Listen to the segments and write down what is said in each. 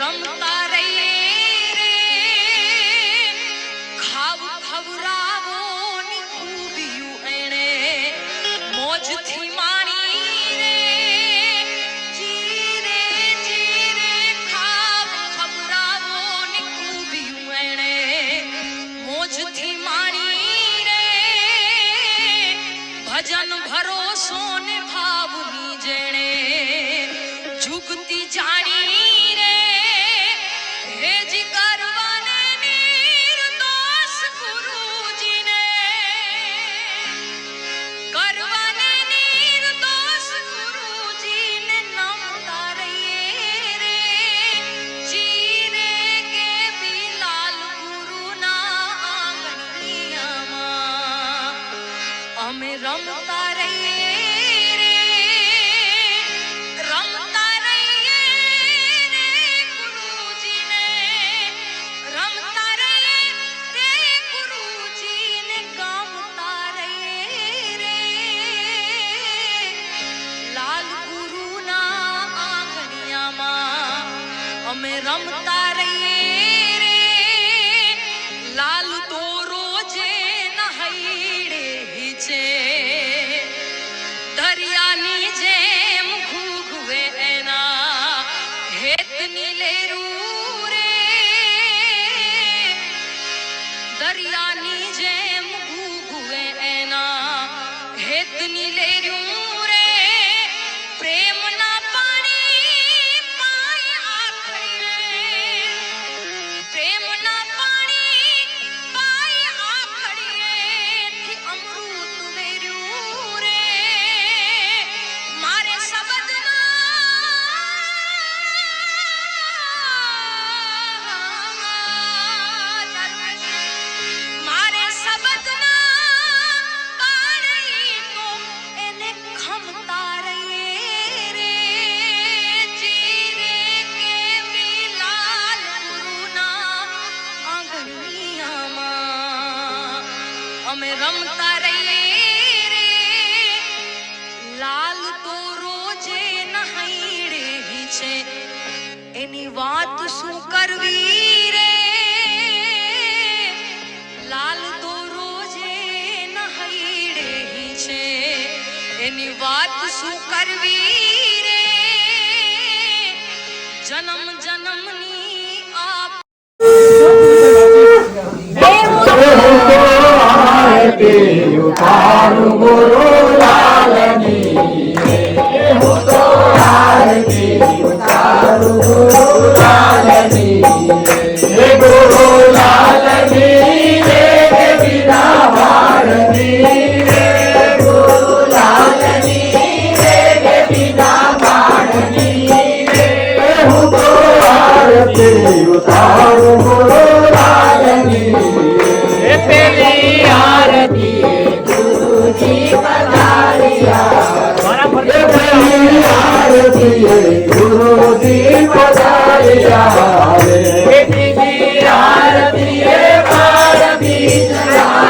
রমতা છે. એની વાત શું કરવી રે? લાલ તો રોજે નહીં છે. એની વાત શું કરવી રે? જન્મ જન્મની આપ બોલો Oh,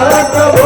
Para